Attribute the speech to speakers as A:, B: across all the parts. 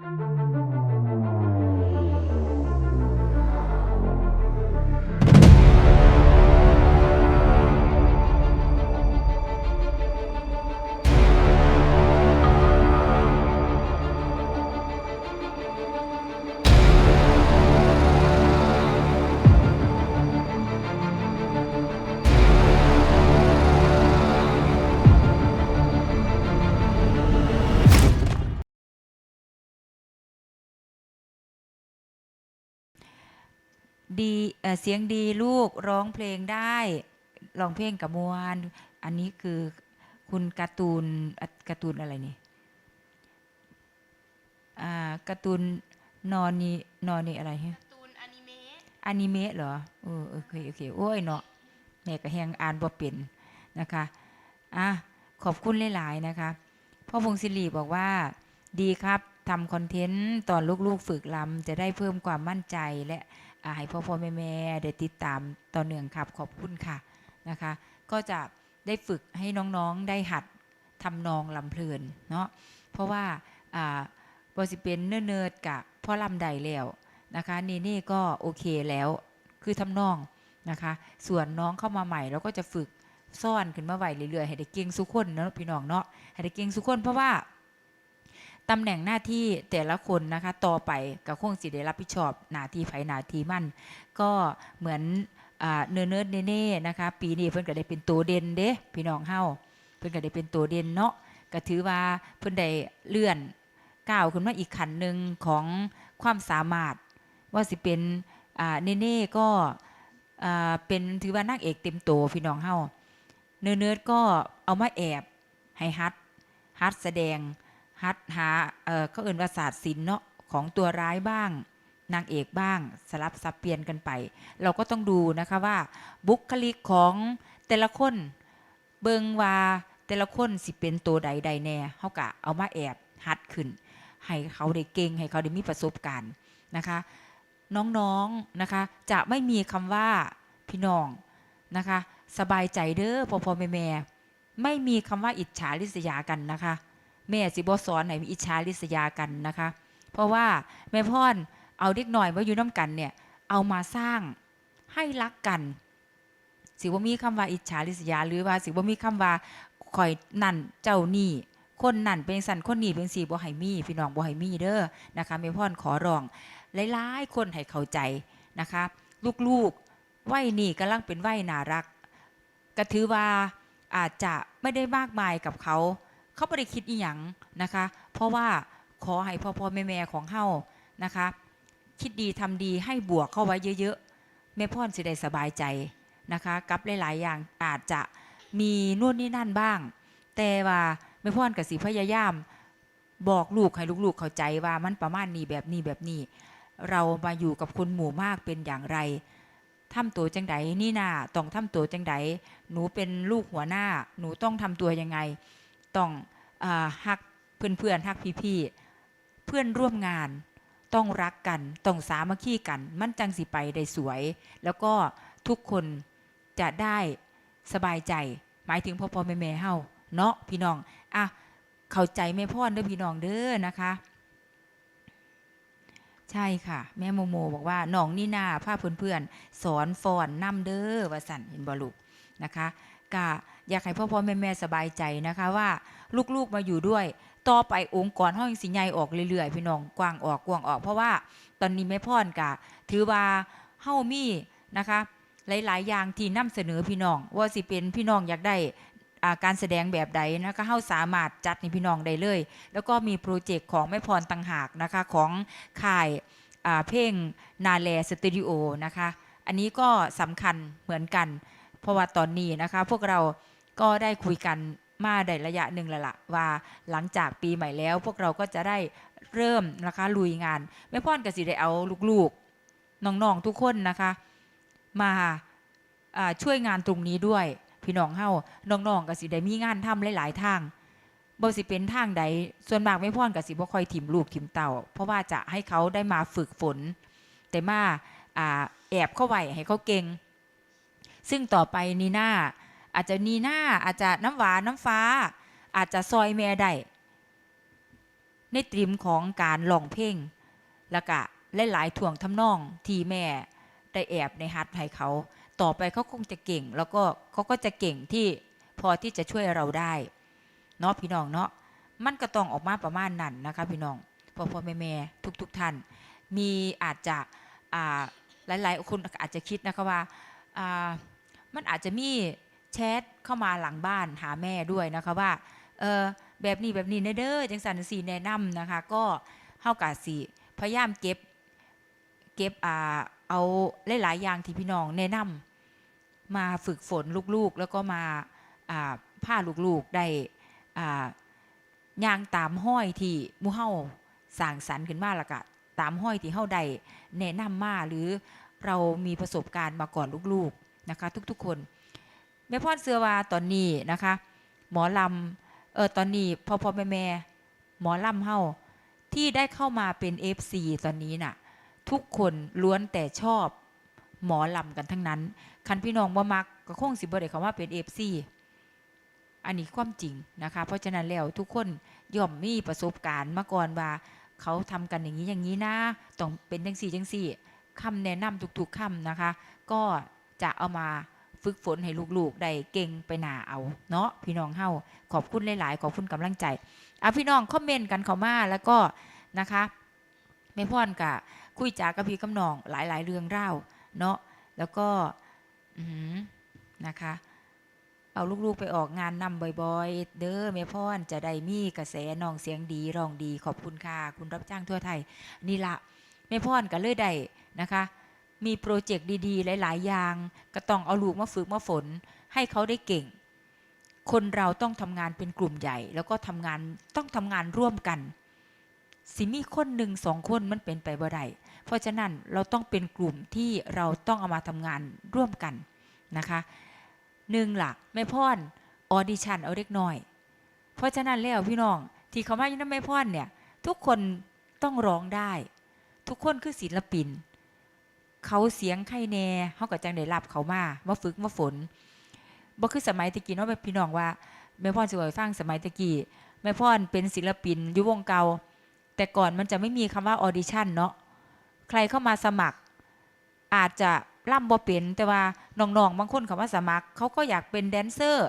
A: thank you ดีเอ่อเสียงดีลูกร้องเพลงได้ร้องเพลงกับมวลอันนี้คือคุณการ์ตูนอะการ์ตูนอะไรนี่อ่าการ์ตูนนอนนี่นอนนี่อะไรฮะ
B: การ์ตูนอนิเมะ
A: อนิเมะเหรอเออโอเคโอเคโอ้ยเนาะแม่ก็แหงอ่านบ่เป็นนะคะอะขอบคุณหลาย ๆ นะคะพ่อพงศิริบอกว่าดีครับทำคอนเทนต์ตอนลูก ๆ ฝึกลำจะได้เพิ่มความมั่นใจและอ่า ให้พ่อพ่อแม่แม่ได้ติดตามต่อเนื่องครับขอบคุณค่ะนะคะ ก็จะได้ฝึกให้น้องๆได้หัดทำนองลำเพลินเนาะเพราะว่าอ่าบสิเป็นเนิร์ดกับพ่อลำใดแล้วนะคะนี่นี่ก็โอเคแล้วคือทำนองนะคะ ส่วนน้องเข้ามาใหม่เราก็จะฝึกซ่อนขึ้นมาไหวเรื่อยๆให้ได้เก่งสุขคนเนาะพี่น้องเนาะให้ได้เก่งสุขคนเพราะว่า ตำแหน่งหน้าที่แต่ละคนนะคะต่อไปกับคงสิได้รับผิดชอบหน้าที่ไผหน้าที่มั่น ก็เหมือนเนิร์ดเนิร์ดเน่ๆนะคะ ปีนี้เพิ่นก็ได้เป็นตัวเด่นเด้พี่น้องเฮาเพิ่นก็ได้เป็นตัวเด่นเนาะก็ถือว่าเพิ่นได้เลื่อนก้าวขึ้นมาอีกขั้นหนึ่งของความสามารถ ว่าสิเป็นเนเน่ก็เป็นถือว่านางเอกเต็มโตวพี่น้องเฮาเนื้อเนื้อก็เอามาแอบให้ฮัดฮัดแสดง ฮัดหาเอ่อเขาเอื่นว่าศาสตร์ศิลป์เนาะของตัวร้ายบ้าง นางเอกบ้าง สลับสับเปลี่ยนกันไป เราก็ต้องดูนะคะว่า บุคลิกของแต่ละคนเบิงว่าแต่ละคนสิเป็นตัวใดใดแน่เฮากะเอามาแอบฮัดขึ้น ให้เขาได้เก่งให้เขาได้มีประสบการณ์นะคะ น้องๆนะคะ จะไม่มีคำว่าพี่น้องนะคะ สบายใจเด้อพ่อพ่อแม่แม่ไม่มีคำว่าอิจฉาริษยากันนะคะ แม่สิบสอนไหนมีอิจฉาริษยากันนะคะ เพราะว่าแม่พ่อนเอาเด็กหน่อยมาอยู่น้ำกันเนี่ย เอามาสร้างให้รักกัน สิว่ามีคำว่าอิจฉาริษยา หรือว่าสิว่ามีคำว่าคอยนั่นเจ้านี่คนนั่นเป็นสันคนนี่เป็นสีบ่ให้มีพี่น้องบ่ให้มีเด้อนะคะแม่พ่อนขอร้องหลายๆคนให้เข้าใจนะคะ ลูกๆวัยนี่กำลังเป็นวัยน่ารักก็ถือว่าอาจจะไม่ได้มากมายกับเขา เขาไม่ได้คิดอีหยังนะคะ เพราะว่าขอให้พ่อพ่อแม่แม่ของเฮานะคะ คิดดีทำดีให้บวกเข้าไว้เยอะๆแม่พ่อนสิได้สบายใจนะคะกับหลายๆอย่างอาจจะมีนู่นนี่นั่นบ้าง แต่ว่าแม่พ่อนกับสิพยายาม บอกลูกให้ลูกๆเข้าใจว่ามันประมาณนี้แบบนี้แบบนี้ เรามาอยู่กับคนหมู่มากเป็นอย่างไรทำตัวจังไดนี่นาต้องทำตัวจังไดหนูเป็นลูกหัวหน้า หนูต้องทำตัวยังไง ต้องฮักเพื่อนๆฮักพี่ๆเพื่อนร่วมงานต้องรักกันต้องสามัคคีกัน มั่นจังสิไปได้สวย แล้วก็ทุกคนจะได้สบายใจ หมายถึงพ่อพ่อแม่แม่เฮาเนาะพี่น้องอะเข้าใจแม่พ่อเด้อพี่น้องเด้อนะคะ ใช่ค่ะ แม่โมโมบอกว่าน้องนี่นาพาเพื่อนๆสอนฟอนนำเด้อว่าสั่นเห็นบอลูก นะคะกะอยากให้พ่อพ่อแม่แม่สบายใจนะคะว่าลูกๆมาอยู่ด้วย ต่อไปองค์กรห้องสิใหญ่ออกเรื่อยๆ พี่น้องกว้างออกกว้างออก เพราะว่าตอนนี้แม่พ่อนกะถือว่าเฮามีนะคะ หลายๆ อย่างที่นำเสนอพี่น้องว่าสิเป็นพี่น้องอยากได้าการแสดงแบบใดนะคะเฮาสามารถจัดให้พี่น้องได้เลย แล้วก็มีโปรเจกต์ของแม่พรต่างหากนะคะของค่ายาเพลงนาแลสตูดิโอนะคะ อันนี้ก็สำคัญเหมือนกัน เพราะว่าตอนนี้นะคะ พวกเราก็ได้คุยกันมาได้ระยะหนึ่งแล้วล่ะว่าหลังจากปีใหม่แล้ว พวกเราก็จะได้เริ่มนะคะลุยงานแม่พ่อนกสิได้เอาลูกๆน้องๆทุกคนนะคะ มาช่วยงานตรงนี้ด้วย พี่น้องเฮาน้องๆกสิได้มีงานทำหลายๆทางบ่สิเป็นทางใดส่วนมากแม่พ่อนกสิบ่ค่อยถิ่มลูกถิ่มเต่า เพราะว่าจะให้เขาได้มาฝึกฝน แต่มาอ่าแอบเข้าไว้ให้เขาเก่ง ซึ่งต่อไปนีน่าอาจจะนีน่าอาจจะน้ำหวานน้ำฟ้า อาจจะซอยแม่ได้ในตรีมของการร้องเพลงแล้วก็หลายๆถ่วงทำนองที่แม่ได้แอบในฮัดให้เขา ต่อไปเขาคงจะเก่ง แล้วก็เขาก็จะเก่งที่พอที่จะช่วยเราได้เนาะพี่น้องเนาะมันก็ต้องออกมาประมาณนั้นนะคะพี่น้องพ่อพ่อแม่แม่ทุกทุกๆท่าน มีอาจจะอ่าหลาย ๆ คนอาจจะคิดนะคะว่า มันอาจจะมีแชทเข้ามาหลังบ้านหาแม่ด้วยนะคะว่าเออแบบนี้แบบนี้นะเด้อจังสันสีแนะนำนะคะ ก็เฮากาสีพยายามเก็บเก็บอ่าเอาหลายๆอย่างที่พี่น้องแนะนำมาฝึกฝนลูกๆ แล้วก็มาอ่าพาลูกๆได้อ่ายางตามห้อยที่มู่เฮาสร้างสรรค์ขึ้นมาล้วก็ตามห้อยที่เฮาได้แนะนำมาหรือ เรามีประสบการณ์มาก่อนลูกๆนะคะ ทุกๆคนแม่พ่อเสือว่าตอนนี้นะคะ หมอลำเออตอนนี้พ่อพ่อแม่แม่หมอลำเฮาที่ได้เข้ามาเป็น FC ตอนนี้น่ะ ทุกคนล้วนแต่ชอบหมอลำกันทั้งนั้น คันพี่น้องว่ามักก็คงสิบ่ได้คำว่าเป็นเอฟซีอันนี้ความจริงนะคะ เพราะฉะนั้นแล้วทุกคนย่อมมีประสบการณ์มาก่อนว่า เขาทำกันอย่างนี้อย่างนี้นะ ต้องเป็นจังสี่จังสี่ คำแนะนำทุกๆคำนะคะ ก็จะเอามาฝึกฝนให้ลูกๆได้เก่งไปหนาเอาเนาะพี่น้องเฮาขอบคุณหลายๆขอบคุณกำลังใจเอาพี่น้องคอมเมนต์กันเข้ามาแล้วก็นะคะแม่พ่อนกะคุยจากับพี่กำนองหลาย ๆ เรื่องเล่าเนาะแล้วก็นะคะ เอาลูกๆไปออกงานนำบ่อยๆ เด้อแม่พ่อนจะได้มีกระแสน้องเสียงดีร้องดีขอบคุณค่ะ คุณรับจ้างทั่วไทย นี่ละ แม่พ่อนก็เลยได้นะคะ มีโปรเจกต์ดีๆ หลาย ๆ อย่าง ก็ต้องเอาลูกมาฝึกมาฝน ให้เขาได้เก่ง คนเราต้องทำงานเป็นกลุ่มใหญ่ แล้วก็ทำงานต้องทำงานร่วมกัน สิมีคนหนึ่งสองคนมันเป็นไปบ่ได้เพราะฉะนั้นเราต้องเป็นกลุ่มที่เราต้องเอามาทำงานร่วมกันนะคะหนึ่งหลักแม่พ่อนออดิชันเอาเล็กน้อย เพราะฉะนั้นแล้วพี่น้องที่เขามาอยู่น้ำแม่พ่อนเนี่ย ทุกคนต้องร้องได้ ทุกคนคือศิลปิน เขาเสียงไข่แน่เขาก็จังได้รับเขามามาฝึกมาฝนบ่คือสมัยตะกี้เนาะพี่น้องว่าแม่พ่อสว่าให้ฟังสมัยตะกี้แม่พ่อเป็นศิลปินอยู่วงเก่าแต่ก่อนมันจะไม่มีคำว่าออดิชั่นเนาะใครเข้ามาสมัคร อาจจะล่ำบ่เป็นแต่ว่าน้องๆบางคนเขามาสมัครเขาก็อยากเป็นแดนเซอร์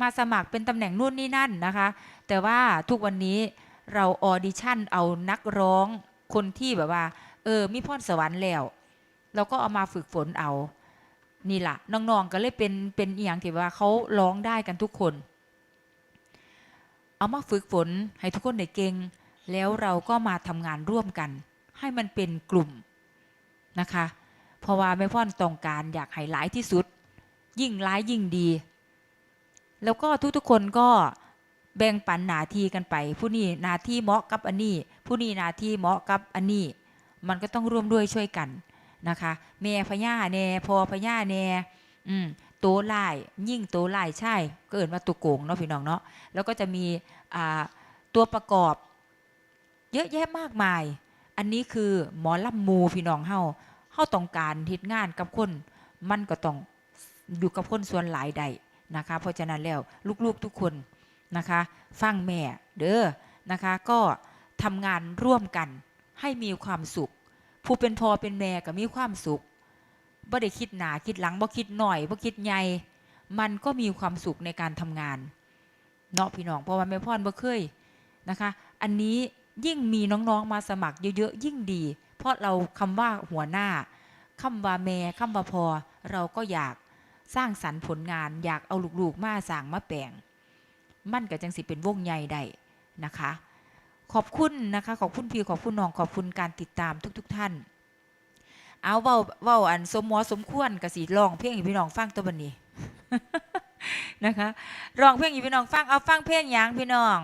A: มาสมัครเป็นตำแหน่งนู่นนี่นั่นนะคะ แต่ว่าทุกวันนี้เราออดิชั่นเอานักร้อง คนที่แบบว่า เออ มีพรสวรรค์แล้ว เราก็เอามาฝึกฝนเอา นี่ละน้องๆก็เลยเป็นเป็นอย่างที่ว่าเขาร้องได้กันทุกคน เอามาฝึกฝนให้ทุกคนได้เก่งแล้วเราก็มาทำงานร่วมกัน ให้มันเป็นกลุ่มนะคะ เพราะว่าแม่พ่อนต้องการอยากให้หลายที่สุด ยิ่งร้ายยิ่งดี แล้วก็ทุกๆคนก็ แบ่งปันหนาทีกันไป ผู้นี้หนาที่เหมาะกับอันนี้ ผู้นี้หนาที่เหมาะกับอันนี้ มันก็ต้องร่วมด้วยช่วยกันนะคะแม่พญาแน่พอพญาแน่อืมโตไล่ยิ่งโตไล่ใช่ก็เอินว่าตัวโกงเนาะพี่น้องเนาะแล้วก็จะมีอ่าตัวประกอบ เยอะแยะมากมาย อันนี้คือหมอลำมูพี่น้องเฮาเฮาต้องการทิดงานกับคน มันก็ต้องอยู่กับคนส่วนหลายใดนะคะ เพราะฉะนั้นแล้วลูกๆทุกคน นะคะ ฟังแม่เด้อนะคะ ก็ทำงานร่วมกันให้มีความสุข ผู้เป็นพ่อเป็นแม่ก็มีความสุขบ่ได้คิดหนาคิดหลังบ่คิดหน่อยบ่คิดใหญ่มันก็มีความสุขในการทำงานเนาะพี่น้องเพราะว่าแม่พ่อนบ่เคยนะคะ อันนี้ยิ่งมีน้องๆมาสมัครเยอะๆยิ่งดี เพราะเราคำว่าหัวหน้าคำว่าแม่คำว่าพอเราก็อยากสร้างสรรค์ผลงานอยากเอาลูกๆมาสร้างมาแปลง มั่นกับจังสิเป็นวงใหญ่ได้นะคะ ขอบคุณนะคะ ขอบคุณพี่ขอบคุณน้องขอบคุณการติดตามทุกๆท่าน เอาเว้าเว้าอันสมหมอสมควรกับสีร้องเพลงให้พี่น้องฟังตัวบันนี้นะคะร้องเพลงให้พี่น้องฟังเอาฟังเพลงยางพี่น้อง